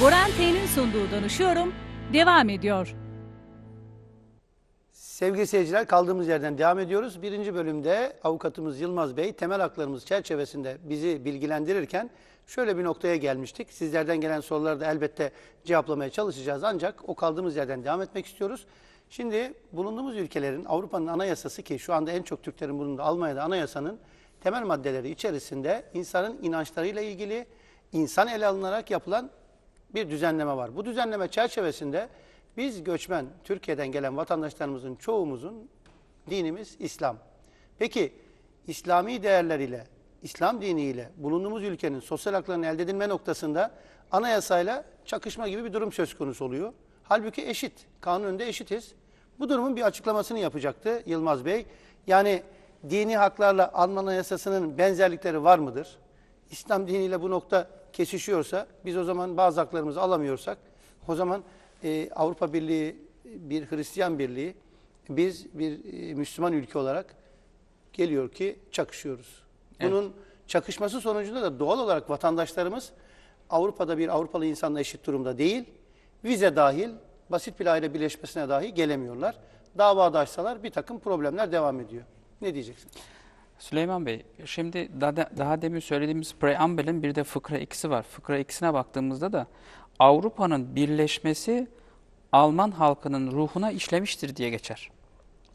Goran T'nin sunduğu Danışıyorum devam ediyor. Sevgili seyirciler kaldığımız yerden devam ediyoruz. Birinci bölümde avukatımız Yılmaz Bey temel haklarımız çerçevesinde bizi bilgilendirirken şöyle bir noktaya gelmiştik. Sizlerden gelen soruları da elbette cevaplamaya çalışacağız ancak o kaldığımız yerden devam etmek istiyoruz. Şimdi bulunduğumuz ülkelerin Avrupa'nın anayasası ki şu anda en çok Türklerin bulunduğu Almanya'da anayasanın temel maddeleri içerisinde insanın inançlarıyla ilgili insan ele alınarak yapılan bir düzenleme var. Bu düzenleme çerçevesinde biz göçmen, Türkiye'den gelen vatandaşlarımızın çoğumuzun dinimiz İslam. Peki İslami değerler ile, İslam diniyle bulunduğumuz ülkenin sosyal haklarının elde edilme noktasında anayasayla çakışma gibi bir durum söz konusu oluyor. Halbuki eşit, kanun önünde eşitiz. Bu durumun bir açıklamasını yapacaktı Yılmaz Bey. Yani dini haklarla Alman anayasasının benzerlikleri var mıdır? İslam diniyle bu nokta kesişiyorsa, biz o zaman bazı haklarımızı alamıyorsak, o zaman e, Avrupa Birliği bir Hristiyan birliği, biz bir e, Müslüman ülke olarak geliyor ki çakışıyoruz. Bunun çakışması sonucunda da doğal olarak vatandaşlarımız Avrupa'da bir Avrupalı insanla eşit durumda değil, vize dahil, basit bir aile birleşmesine dahi gelemiyorlar. Davada açsalar bir takım problemler devam ediyor. Ne diyeceksin? Süleyman Bey, şimdi daha, daha demin söylediğimiz preambulün bir de fıkra ikisi var. Fıkra ikisine baktığımızda da Avrupa'nın birleşmesi Alman halkının ruhuna işlemiştir diye geçer.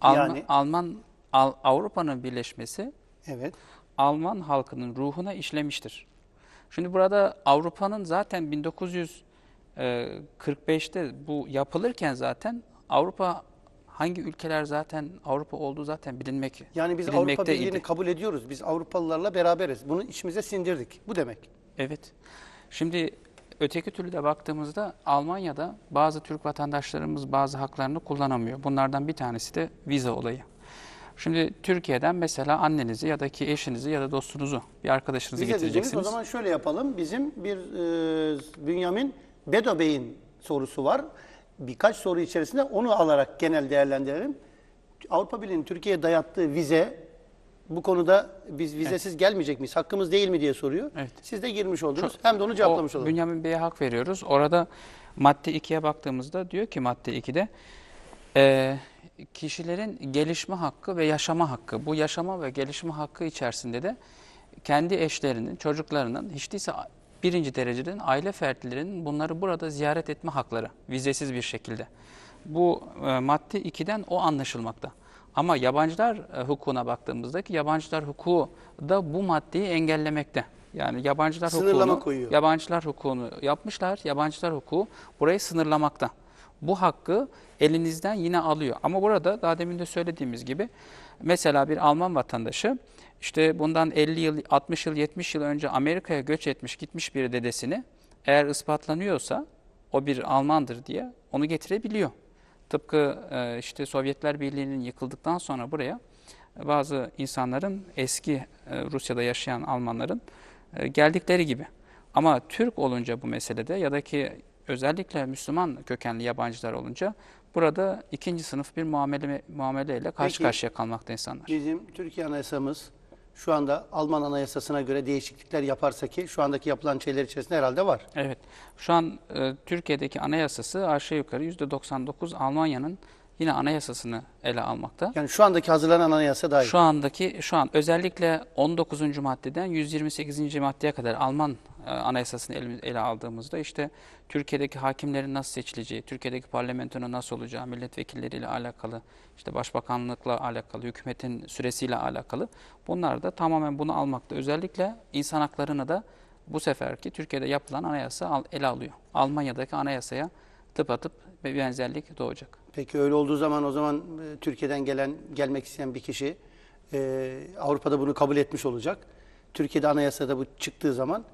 Alman, Yani? Alman Al- Avrupa'nın birleşmesi Evet. Alman halkının ruhuna işlemiştir. Şimdi burada Avrupa'nın zaten 1945'te bu yapılırken zaten Avrupa hangi ülkeler zaten Avrupa olduğu zaten bilinmek Yani biz Avrupa. Birliği'ni kabul ediyoruz. Biz Avrupalılarla beraberiz. Bunu içimize sindirdik. Bu demek. Evet. Şimdi öteki türlü de baktığımızda Almanya'da bazı Türk vatandaşlarımız bazı haklarını kullanamıyor. Bunlardan bir tanesi de vize olayı. Şimdi Türkiye'den mesela annenizi ya da ki eşinizi ya da dostunuzu, bir arkadaşınızı dediğiniz getireceksiniz. o zaman şöyle yapalım. Bizim bir e, Bünyamin Bedo Bey'in sorusu var. Birkaç soru içerisinde onu alarak genel değerlendirelim. Avrupa Birliği'nin Türkiye'ye dayattığı vize bu konuda biz vizesiz gelmeyecek miyiz? Hakkımız değil mi diye soruyor. Evet. Siz de girmiş oldunuz. Hem de onu cevaplamış o, olalım. Bünyamin Bey'e hak veriyoruz. Orada madde 2'ye baktığımızda diyor ki madde 2'de e, kişilerin gelişme hakkı ve yaşama hakkı. Bu yaşama ve gelişme hakkı içerisinde de kendi eşlerinin, çocuklarının hiç değilse birinci dereceden aile fertlerinin bunları burada ziyaret etme hakları vizesiz bir şekilde. Bu e, madde 2'den o anlaşılmakta. Ama yabancılar e, hukukuna baktığımızdaki yabancılar hukuku da bu maddeyi engellemekte. Yani yabancılar Sınırlama hukukunu, koyuyor. yabancılar hukukunu yapmışlar. Yabancılar hukuku burayı sınırlamakta. Bu hakkı elinizden yine alıyor. Ama burada daha demin de söylediğimiz gibi mesela bir Alman vatandaşı işte bundan 50 yıl, 60 yıl, 70 yıl önce Amerika'ya göç etmiş, gitmiş bir dedesini eğer ispatlanıyorsa o bir Almandır diye onu getirebiliyor. Tıpkı e, işte Sovyetler Birliği'nin yıkıldıktan sonra buraya bazı insanların eski e, Rusya'da yaşayan Almanların e, geldikleri gibi. Ama Türk olunca bu meselede ya da ki özellikle Müslüman kökenli yabancılar olunca burada ikinci sınıf bir muamele muameleyle karşı Peki. karşıya kalmakta insanlar. Bizim Türkiye Anayasamız şu anda Alman Anayasasına göre değişiklikler yaparsa ki şu andaki yapılan şeyler içerisinde herhalde var. Evet. Şu an e, Türkiye'deki anayasası aşağı yukarı %99 Almanya'nın yine anayasasını ele almakta. Yani şu andaki hazırlanan anayasa dahil. Şu andaki şu an özellikle 19. maddeden 128. maddeye kadar Alman anayasasını ele, ele aldığımızda işte Türkiye'deki hakimlerin nasıl seçileceği, Türkiye'deki parlamentonun nasıl olacağı, milletvekilleriyle alakalı, işte başbakanlıkla alakalı, hükümetin süresiyle alakalı bunlar da tamamen bunu almakta. Özellikle insan haklarını da bu seferki Türkiye'de yapılan anayasa ele alıyor. Almanya'daki anayasaya tıpatıp bir benzerlik doğacak. Peki öyle olduğu zaman o zaman e, Türkiye'den gelen gelmek isteyen bir kişi e, Avrupa'da bunu kabul etmiş olacak. Türkiye'de anayasada bu çıktığı zaman e,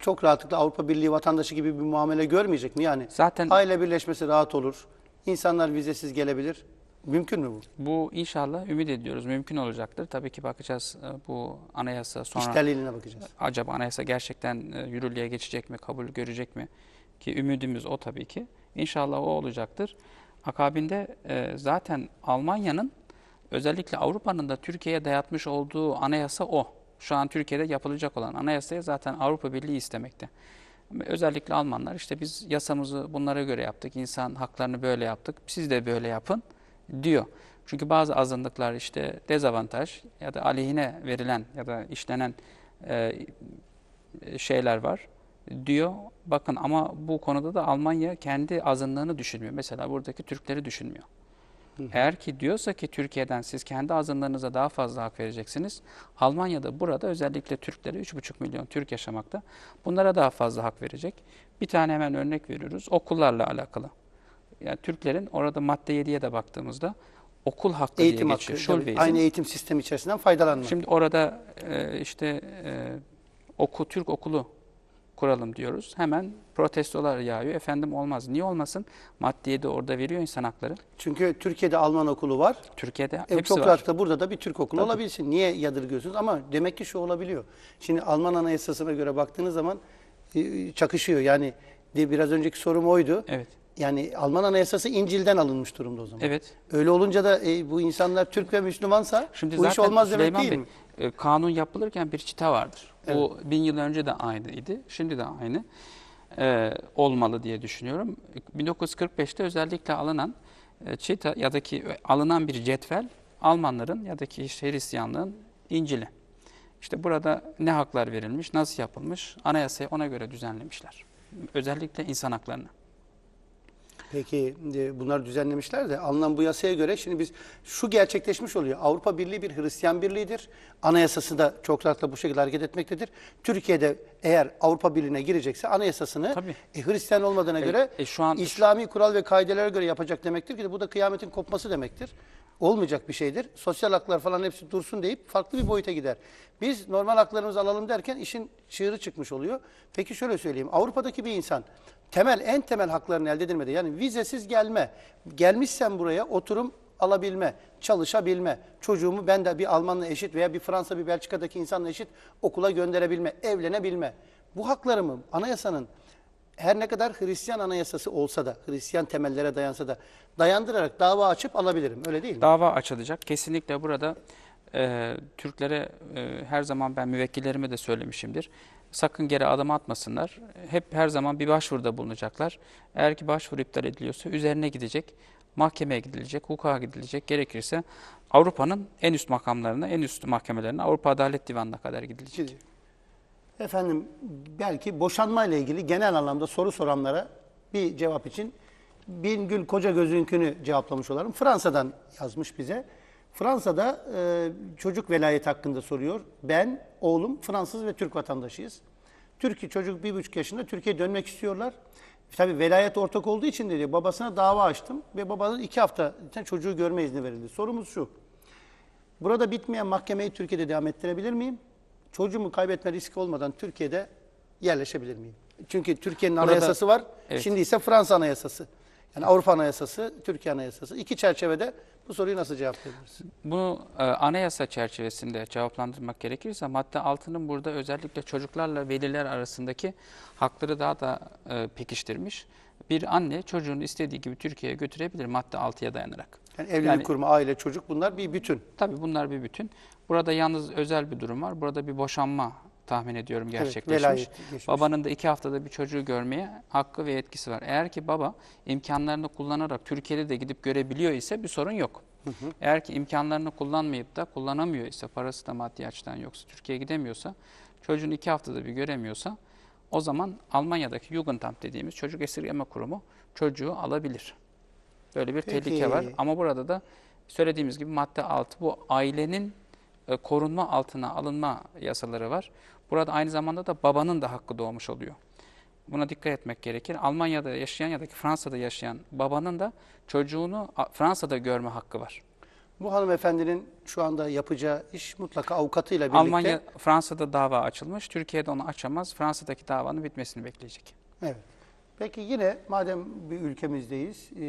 çok rahatlıkla Avrupa Birliği vatandaşı gibi bir muamele görmeyecek mi? Yani Zaten aile birleşmesi rahat olur. İnsanlar vizesiz gelebilir. Mümkün mü bu? Bu inşallah ümit ediyoruz mümkün olacaktır. Tabii ki bakacağız e, bu anayasa sonra İşlerliğine bakacağız. acaba anayasa gerçekten e, yürürlüğe geçecek mi, kabul görecek mi? Ki ümidimiz o tabii ki. İnşallah o olacaktır. Akabinde e, zaten Almanya'nın özellikle Avrupa'nın da Türkiye'ye dayatmış olduğu anayasa o. Şu an Türkiye'de yapılacak olan anayasayı zaten Avrupa Birliği istemekte. Özellikle Almanlar işte biz yasamızı bunlara göre yaptık, insan haklarını böyle yaptık, siz de böyle yapın diyor. Çünkü bazı azınlıklar işte dezavantaj ya da aleyhine verilen ya da işlenen e, şeyler var diyor. Bakın ama bu konuda da Almanya kendi azınlığını düşünmüyor. Mesela buradaki Türkleri düşünmüyor. Eğer ki diyorsa ki Türkiye'den siz kendi azınlığınıza daha fazla hak vereceksiniz. Almanya'da burada özellikle Türklere 3,5 milyon Türk yaşamakta. Bunlara daha fazla hak verecek. Bir tane hemen örnek veriyoruz. Okullarla alakalı. Yani Türklerin orada madde 7'ye de baktığımızda okul hakkı Eğitim diye hakkı. geçiyor. tabii. Schulwesen. Aynı eğitim sistemi içerisinden faydalanma. Şimdi orada e, işte e, oku Türk okulu kuralım diyoruz. Hemen protestolar yağıyor. Efendim olmaz. Niye olmasın? Maddeyi de orada veriyor insan hakları. Çünkü Türkiye'de Alman okulu var. Türkiye'de E, hepsi çok var. rahatlıkla burada da bir Türk okulu Tabii. olabilsin. Niye yadırgıyorsunuz? Ama demek ki şu olabiliyor. Şimdi Alman Anayasası'na göre baktığınız zaman e, çakışıyor. Yani de biraz önceki sorum oydu. Evet. Yani Alman Anayasası İncil'den alınmış durumda o zaman. Evet. Öyle olunca da e, bu insanlar Türk ve Müslümansa Şimdi bu iş olmaz demek Süleyman değil Bey, mi? E, kanun yapılırken bir çita vardır. Bu bin yıl önce de aynıydı. Şimdi de aynı. E, olmalı diye düşünüyorum. 1945'te özellikle alınan e, çita ya da ki alınan bir cetvel Almanların ya da ki işte Hristiyanlığın İncil'i. İşte burada ne haklar verilmiş, nasıl yapılmış, anayasayı ona göre düzenlemişler. Özellikle insan haklarını. Peki e, bunlar düzenlemişler de alınan bu yasaya göre şimdi biz şu gerçekleşmiş oluyor. Avrupa Birliği bir Hristiyan birliğidir. Anayasası da çok rahatla bu şekilde hareket etmektedir. Türkiye'de eğer Avrupa Birliği'ne girecekse anayasasını Tabii. e, Hristiyan olmadığına E, göre e, şu an- İslami kural ve kaidelere göre yapacak demektir ki bu da kıyametin kopması demektir. Olmayacak bir şeydir. Sosyal haklar falan hepsi dursun deyip farklı bir boyuta gider. Biz normal haklarımızı alalım derken işin çığırı çıkmış oluyor. Peki şöyle söyleyeyim. Avrupa'daki bir insan temel en temel haklarını elde edilmedi. Yani vizesiz gelme. Gelmişsen buraya oturum alabilme, çalışabilme, çocuğumu ben de bir Almanla eşit veya bir Fransa, bir Belçika'daki insanla eşit okula gönderebilme, evlenebilme. Bu haklarımı anayasanın her ne kadar Hristiyan anayasası olsa da, Hristiyan temellere dayansa da dayandırarak dava açıp alabilirim. Öyle değil mi? Dava açılacak. Kesinlikle burada e, Türklere e, her zaman ben müvekkillerime de söylemişimdir. Sakın geri adım atmasınlar. Hep her zaman bir başvuruda bulunacaklar. Eğer ki başvuru iptal ediliyorsa üzerine gidecek, mahkemeye gidilecek, hukuka gidilecek. Gerekirse Avrupa'nın en üst makamlarına, en üst mahkemelerine, Avrupa Adalet Divanı'na kadar gidilecek. Efendim belki boşanma ile ilgili genel anlamda soru soranlara bir cevap için Bingül Koca Gözünkünü cevaplamış olalım. Fransa'dan yazmış bize. Fransa'da e, çocuk velayet hakkında soruyor. Ben, oğlum Fransız ve Türk vatandaşıyız. Türkiye çocuk bir buçuk yaşında Türkiye'ye dönmek istiyorlar. Tabii velayet ortak olduğu için de diyor babasına dava açtım ve babanın iki hafta çocuğu görme izni verildi. Sorumuz şu. Burada bitmeyen mahkemeyi Türkiye'de devam ettirebilir miyim? Çocuğumu kaybetme riski olmadan Türkiye'de yerleşebilir miyim? Çünkü Türkiye'nin anayasası var. Evet. Şimdi ise Fransa anayasası. Yani Avrupa anayasası, Türkiye anayasası. İki çerçevede bu soruyu nasıl cevaplayabiliriz? Bunu e, anayasa çerçevesinde cevaplandırmak gerekirse madde 6'nın burada özellikle çocuklarla veliler arasındaki hakları daha da e, pekiştirmiş. Bir anne çocuğunu istediği gibi Türkiye'ye götürebilir madde 6'ya dayanarak. Yani evlilik Yani- kurma, aile, çocuk bunlar bir bütün. Tabii bunlar bir bütün. Burada yalnız özel bir durum var. Burada bir boşanma tahmin ediyorum gerçekleşmiş. geçmiş. Babanın da iki haftada bir çocuğu görmeye hakkı ve yetkisi var. Eğer ki baba imkanlarını kullanarak Türkiye'de de gidip görebiliyor ise bir sorun yok. Eğer ki imkanlarını kullanmayıp da kullanamıyor ise, parası da maddi açıdan yoksa, Türkiye'ye gidemiyorsa, çocuğunu iki haftada bir göremiyorsa, o zaman Almanya'daki Jugendamt dediğimiz çocuk esirgeme kurumu çocuğu alabilir. Böyle bir Peki. tehlike var. Ama burada da söylediğimiz gibi madde 6 bu ailenin e, korunma altına alınma yasaları var. Burada aynı zamanda da babanın da hakkı doğmuş oluyor. Buna dikkat etmek gerekir. Almanya'da yaşayan ya da Fransa'da yaşayan babanın da çocuğunu Fransa'da görme hakkı var. Bu hanımefendinin şu anda yapacağı iş mutlaka avukatıyla birlikte. Almanya, Fransa'da dava açılmış. Türkiye'de onu açamaz. Fransa'daki davanın bitmesini bekleyecek. Evet. Peki yine madem bir ülkemizdeyiz, e,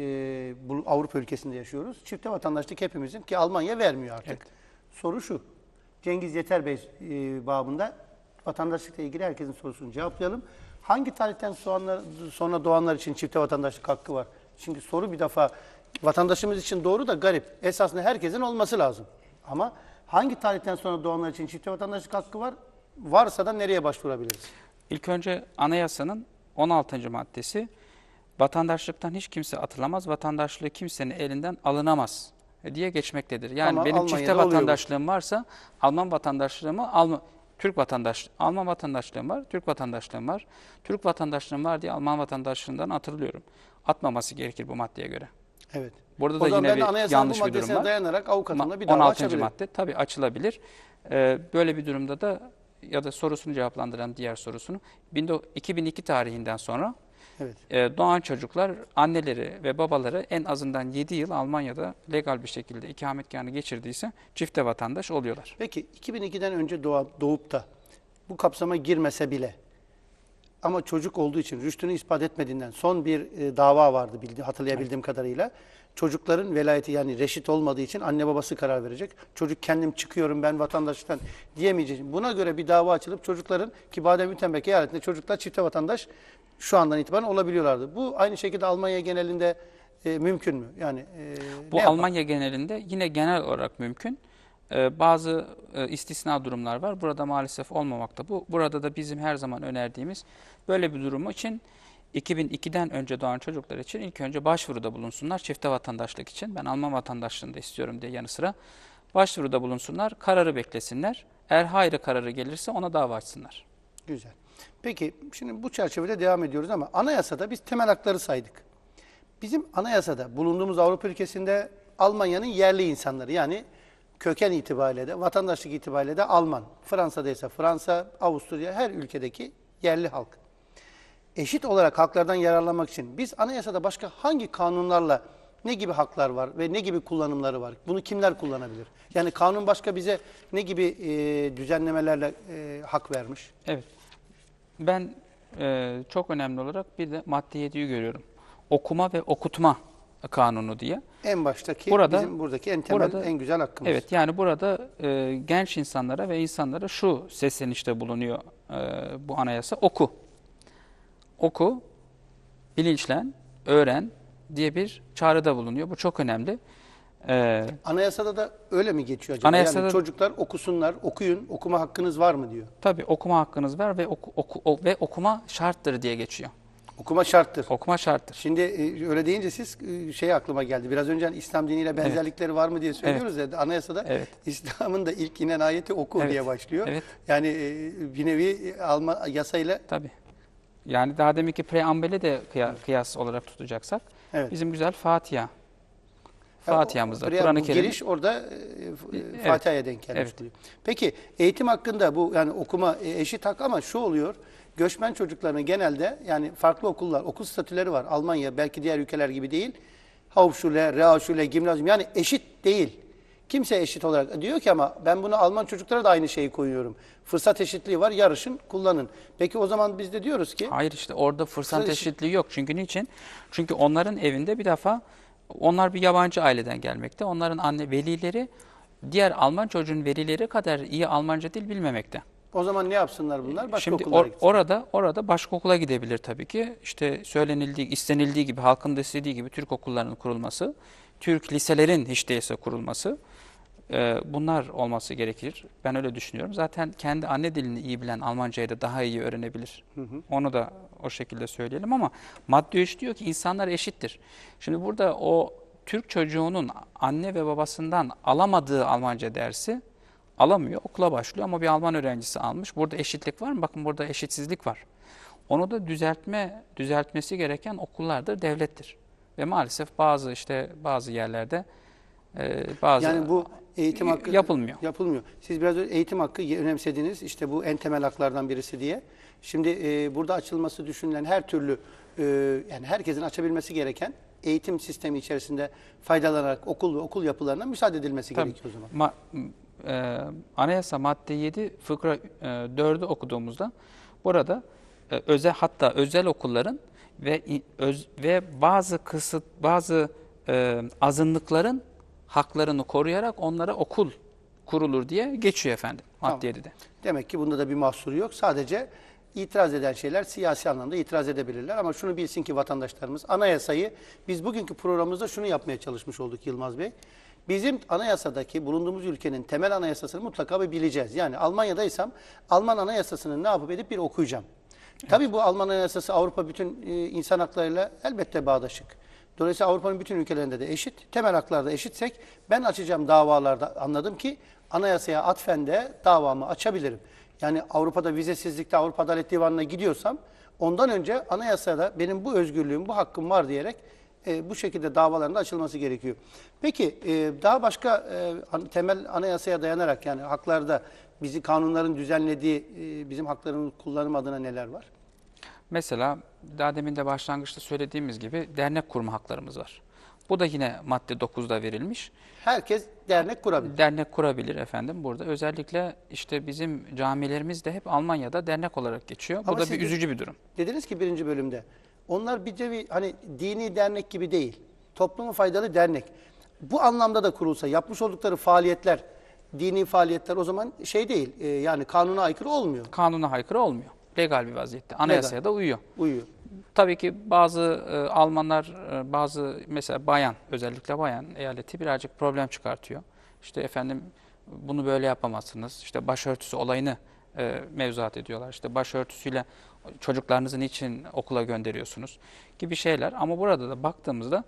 bu Avrupa ülkesinde yaşıyoruz. Çifte vatandaşlık hepimizin ki Almanya vermiyor artık. Evet. Soru şu. Cengiz Yeter Bey e, babında vatandaşlıkla ilgili herkesin sorusunu cevaplayalım. Hangi tarihten sonra, sonra doğanlar için çifte vatandaşlık hakkı var? Çünkü soru bir defa vatandaşımız için doğru da garip. Esasında herkesin olması lazım. Ama hangi tarihten sonra doğanlar için çifte vatandaşlık hakkı var? Varsa da nereye başvurabiliriz? İlk önce anayasanın 16. maddesi vatandaşlıktan hiç kimse atılamaz, vatandaşlığı kimsenin elinden alınamaz diye geçmektedir. Yani Ama benim Almanya'da çifte oluyor vatandaşlığım varsa Alman vatandaşlığımı Alman Türk vatandaş Alman vatandaşlığım var, Türk vatandaşlığım var. Türk vatandaşlığım var diye Alman vatandaşlığından atılıyorum. Atmaması gerekir bu maddeye göre. Evet. Burada O da yine bir yanlış bir durum var. dayanarak avukatımla bir dava 16. açabilirim. madde tabii açılabilir. Ee, böyle bir durumda da ya da sorusunu cevaplandıran diğer sorusunu 19- 2002 tarihinden sonra Evet. e, doğan çocuklar anneleri ve babaları en azından 7 yıl Almanya'da legal bir şekilde ikametgahını geçirdiyse çifte vatandaş oluyorlar. Peki 2002'den önce doğup da bu kapsama girmese bile ama çocuk olduğu için rüştünü ispat etmediğinden son bir e, dava vardı bildi, hatırlayabildiğim kadarıyla. Çocukların velayeti yani reşit olmadığı için anne babası karar verecek. Çocuk kendim çıkıyorum ben vatandaşlıktan diyemeyecek. Buna göre bir dava açılıp çocukların ki Badem-Württemberg eyaletinde çocuklar çifte vatandaş şu andan itibaren olabiliyorlardı. Bu aynı şekilde Almanya genelinde e, mümkün mü? Yani e, Bu ne yapar? Almanya genelinde yine genel olarak mümkün. Ee, bazı e, istisna durumlar var. Burada maalesef olmamakta. Bu burada da bizim her zaman önerdiğimiz böyle bir durumu için 2002'den önce doğan çocuklar için ilk önce başvuruda bulunsunlar çifte vatandaşlık için. Ben Alman vatandaşlığını da istiyorum diye yanı sıra başvuruda bulunsunlar, kararı beklesinler. Eğer hayır kararı gelirse ona dava açsınlar. Güzel. Peki şimdi bu çerçevede devam ediyoruz ama anayasada biz temel hakları saydık. Bizim anayasada bulunduğumuz Avrupa ülkesinde Almanya'nın yerli insanları yani köken itibariyle de vatandaşlık itibariyle de Alman. Fransa'da ise Fransa, Avusturya her ülkedeki yerli halk. Eşit olarak haklardan yararlanmak için biz anayasada başka hangi kanunlarla ne gibi haklar var ve ne gibi kullanımları var? Bunu kimler kullanabilir? Yani kanun başka bize ne gibi e, düzenlemelerle e, hak vermiş? Evet. Ben e, çok önemli olarak bir de madde 7'yi görüyorum. Okuma ve okutma kanunu diye. En baştaki Burada- bizim buradaki en temel, burada- en güzel hakkımız. Evet yani burada e, genç insanlara ve insanlara şu seslenişte bulunuyor e, bu anayasa. Oku. Oku, bilinçlen, öğren diye bir çağrıda bulunuyor. Bu çok önemli. E, Anayasada da öyle mi geçiyor acaba? Anayasada- Yani çocuklar okusunlar, okuyun, okuma hakkınız var mı diyor. tabii okuma hakkınız var ve oku, oku, o- ve okuma şarttır diye geçiyor. Okuma şarttır. Okuma şarttır. Şimdi e, öyle deyince siz e, şey aklıma geldi. Biraz önce hani İslam diniyle benzerlikleri var mı diye söylüyoruz ya. Anayasada Evet. İslam'ın da ilk inen ayeti oku Evet. diye başlıyor. Evet. Yani e, bir nevi Alman yasayla Tabii. Yani daha deminki preambele de kıya- kıyas olarak tutacaksak evet. bizim güzel Fatiha. Fatiha'mızda buraya Kur'an-ı Kerim Giriş orada e, f- Evet. Fatiha'ya denk gelmiş Evet. oluyor. Peki eğitim hakkında bu yani okuma e, eşit hak ama şu oluyor. Göçmen çocuklarının genelde yani farklı okullar, okul statüleri var. Almanya belki diğer ülkeler gibi değil. Hauptschule, Realschule, Gimnazyum yani eşit değil. Kimse eşit olarak diyor ki ama ben bunu Alman çocuklara da aynı şeyi koyuyorum. Fırsat eşitliği var, yarışın, kullanın. Peki o zaman biz de diyoruz ki Hayır işte orada fırsat Fırsat eşit- eşitliği yok. Çünkü niçin? Çünkü onların evinde bir defa onlar bir yabancı aileden gelmekte. Onların anne velileri diğer Alman çocuğun velileri kadar iyi Almanca dil bilmemekte. o zaman ne yapsınlar bunlar? Başka Şimdi or- gitsin. orada orada başka okula gidebilir tabii ki. İşte söylenildiği, istenildiği gibi, halkın da istediği gibi Türk okullarının kurulması, Türk liselerin hiç değilse kurulması e, bunlar olması gerekir. Ben öyle düşünüyorum. Zaten kendi anne dilini iyi bilen Almancayı da daha iyi öğrenebilir. Onu da o şekilde söyleyelim ama madde 3 diyor ki insanlar eşittir. Şimdi burada o Türk çocuğunun anne ve babasından alamadığı Almanca dersi alamıyor. Okula başlıyor ama bir Alman öğrencisi almış. Burada eşitlik var mı? Bakın burada eşitsizlik var. Onu da düzeltme düzeltmesi gereken okullardır, devlettir. Ve maalesef bazı işte bazı yerlerde e, bazı Yani bu eğitim hakkı yapılmıyor. Yapılmıyor. Siz biraz önce eğitim hakkı önemsediniz. İşte bu en temel haklardan birisi diye. Şimdi e, burada açılması düşünülen her türlü e, yani herkesin açabilmesi gereken eğitim sistemi içerisinde faydalanarak okul ve okul yapılarına müsaade edilmesi Tabii. gerekiyor o zaman. Ma- e, anayasa madde 7 fıkra e, 4'ü okuduğumuzda burada e, özel hatta özel okulların ve öz, ve bazı kısıt bazı e, azınlıkların haklarını koruyarak onlara okul kurulur diye geçiyor efendim madde Tamam. 7'de. Demek ki bunda da bir mahsuru yok. Sadece itiraz eden şeyler siyasi anlamda itiraz edebilirler. Ama şunu bilsin ki vatandaşlarımız anayasayı biz bugünkü programımızda şunu yapmaya çalışmış olduk Yılmaz Bey. Bizim anayasadaki bulunduğumuz ülkenin temel anayasasını mutlaka bir bileceğiz. Yani Almanya'daysam Alman anayasasını ne yapıp edip bir okuyacağım. Tabii bu Alman Anayasası Avrupa bütün e, insan haklarıyla elbette bağdaşık. Dolayısıyla Avrupa'nın bütün ülkelerinde de eşit. Temel haklarda eşitsek ben açacağım davalarda anladım ki anayasaya atfen de davamı açabilirim. Yani Avrupa'da vizesizlikte Avrupa Adalet Divanı'na gidiyorsam ondan önce anayasada benim bu özgürlüğüm, bu hakkım var diyerek e, bu şekilde davaların da açılması gerekiyor. Peki e, daha başka e, temel anayasaya dayanarak yani haklarda bizi kanunların düzenlediği e, bizim haklarımız kullanım adına neler var? Mesela daha demin de başlangıçta söylediğimiz gibi dernek kurma haklarımız var. Bu da yine madde 9'da verilmiş. Herkes dernek kurabilir. Dernek kurabilir efendim burada. Özellikle işte bizim camilerimiz de hep Almanya'da dernek olarak geçiyor. Bu Ama da siz bir üzücü bir durum. Dediniz ki birinci bölümde onlar bir nevi hani dini dernek gibi değil. Toplumu faydalı dernek. Bu anlamda da kurulsa yapmış oldukları faaliyetler, dini faaliyetler o zaman şey değil. e, yani kanuna aykırı olmuyor. Kanuna aykırı olmuyor. Legal bir vaziyette. Anayasaya da uyuyor. Uyuyor. Tabii ki bazı e, Almanlar, e, bazı mesela bayan, özellikle bayan eyaleti birazcık problem çıkartıyor. İşte efendim bunu böyle yapamazsınız. İşte başörtüsü olayını e, mevzuat ediyorlar. İşte başörtüsüyle çocuklarınızı niçin okula gönderiyorsunuz gibi şeyler. Ama burada da baktığımızda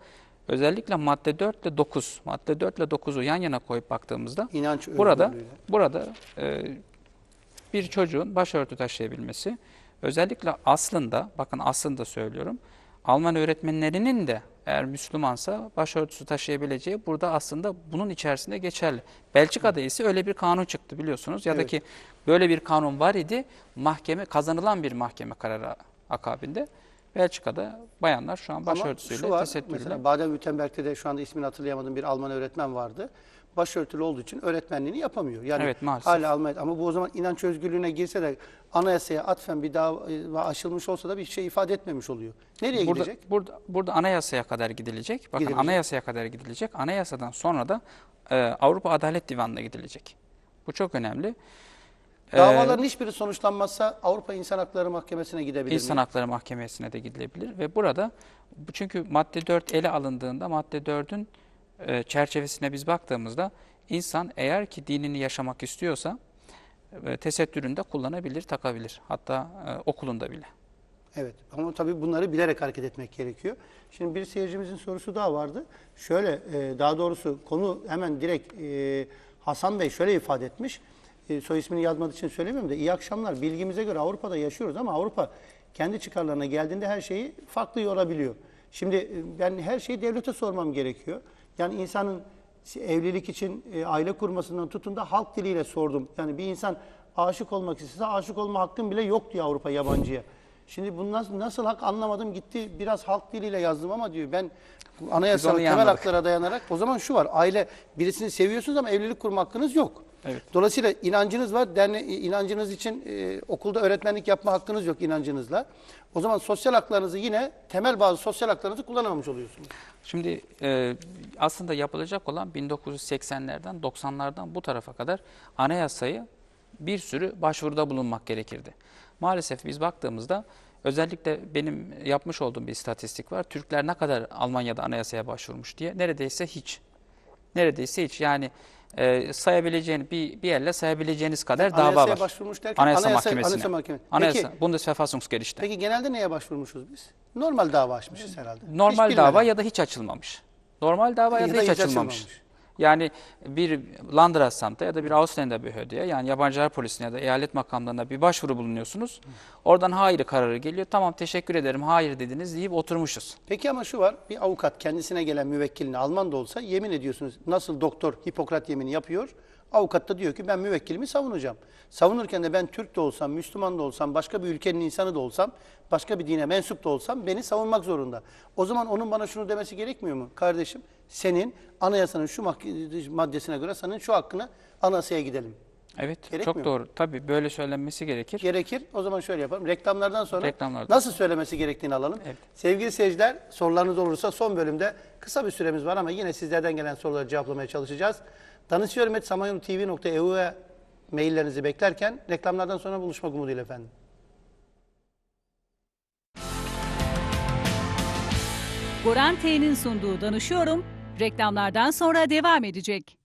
özellikle madde 4 ile 9, madde 4 ile 9'u yan yana koyup baktığımızda İnanç Burada burada e, bir çocuğun başörtü taşıyabilmesi özellikle aslında bakın aslında söylüyorum Alman öğretmenlerinin de eğer Müslümansa başörtüsü taşıyabileceği burada aslında bunun içerisinde geçerli. Belçika'da ise öyle bir kanun çıktı biliyorsunuz ya da Evet. ki böyle bir kanun var idi mahkeme kazanılan bir mahkeme kararı akabinde Belçika'da bayanlar şu an başörtüsüyle tesettürle mesela Baden-Württemberg'de de şu anda ismini hatırlayamadığım bir Alman öğretmen vardı. Başörtülü olduğu için öğretmenliğini yapamıyor. Yani Evet, maalesef. hala Almanya ama bu o zaman inanç özgürlüğüne girse de anayasaya atfen bir dava açılmış olsa da bir şey ifade etmemiş oluyor. Nereye burada, gidecek? Burada, burada anayasaya kadar gidilecek. Bakın Gidilecek. anayasaya kadar gidilecek. Anayasadan sonra da e, Avrupa Adalet Divanı'na gidilecek. Bu çok önemli. E, Davaların hiçbiri sonuçlanmazsa Avrupa İnsan Hakları Mahkemesi'ne gidebilir İnsan mi? Hakları Mahkemesi'ne de gidilebilir ve burada bu çünkü madde 4 ele alındığında madde 4'ün e, çerçevesine biz baktığımızda insan eğer ki dinini yaşamak istiyorsa e, tesettüründe kullanabilir, takabilir. Hatta e, okulunda bile. Evet ama tabii bunları bilerek hareket etmek gerekiyor. Şimdi bir seyircimizin sorusu daha vardı. Şöyle daha doğrusu konu hemen direkt Hasan Bey şöyle ifade etmiş. E, soy ismini yazmadığı için söylemiyorum da iyi akşamlar. Bilgimize göre Avrupa'da yaşıyoruz ama Avrupa kendi çıkarlarına geldiğinde her şeyi farklı yorabiliyor. Şimdi ben her şeyi devlete sormam gerekiyor. Yani insanın evlilik için e, aile kurmasından tutun da halk diliyle sordum. Yani bir insan aşık olmak istese aşık olma hakkın bile yok diyor Avrupa yabancıya. Şimdi bu nasıl, nasıl hak anlamadım gitti biraz halk diliyle yazdım ama diyor ben iyi temel anladık. haklara dayanarak o zaman şu var aile birisini seviyorsunuz ama evlilik kurma hakkınız yok. Evet. Dolayısıyla inancınız var. Derne, inancınız için e, okulda öğretmenlik yapma hakkınız yok inancınızla. O zaman sosyal haklarınızı yine temel bazı sosyal haklarınızı kullanamamış oluyorsunuz. Şimdi e, aslında yapılacak olan 1980'lerden 90'lardan bu tarafa kadar anayasayı bir sürü başvuruda bulunmak gerekirdi. Maalesef biz baktığımızda özellikle benim yapmış olduğum bir istatistik var. Türkler ne kadar Almanya'da anayasaya başvurmuş diye neredeyse hiç. Neredeyse hiç yani e, sayabileceğiniz bir, bir yerle sayabileceğiniz kadar dava Anayasaya var. başvurmuş derken Anayasa, anayasa- Mahkemesi'ne. anayasa mahkeme- Anayasa, Peki- Bundesverfassungsgericht'te. Peki genelde neye başvurmuşuz biz? Normal dava açmışız herhalde. Normal Hiç dava bilmeden. ya da hiç açılmamış. Normal dava ya, Ya da da hiç hiç açılmamış. açılmamış. Yani bir Landratsamt'a ya da bir Ausländerbehörde'ye yani yabancılar polisine ya da eyalet makamlarına bir başvuru bulunuyorsunuz. Oradan hayır kararı geliyor. Tamam teşekkür ederim hayır dediniz deyip oturmuşuz. Peki ama şu var, bir avukat kendisine gelen müvekkiline Alman da olsa yemin ediyorsunuz. Nasıl doktor Hipokrat yemini yapıyor, avukat da diyor ki ben müvekkilimi savunacağım. Savunurken de ben Türk de olsam, Müslüman da olsam, başka bir ülkenin insanı da olsam, başka bir dine mensup da olsam beni savunmak zorunda. O zaman onun bana şunu demesi gerekmiyor mu? Kardeşim senin anayasanın şu maddesine göre senin şu hakkına anayasaya gidelim. Evet Gerekmiyor çok mu? doğru. Tabii böyle söylenmesi gerekir. Gerekir. O zaman şöyle yapalım. Reklamlardan sonra Reklamlardan nasıl söylemesi gerektiğini alalım. Evet. Sevgili seyirciler, sorularınız olursa son bölümde kısa bir süremiz var ama yine sizlerden gelen soruları cevaplamaya çalışacağız. Danışıyorum et samanyolutv.eu'ya maillerinizi beklerken reklamlardan sonra buluşmak umuduyla efendim. Goran T'nin sunduğu Danışıyorum reklamlardan sonra devam edecek.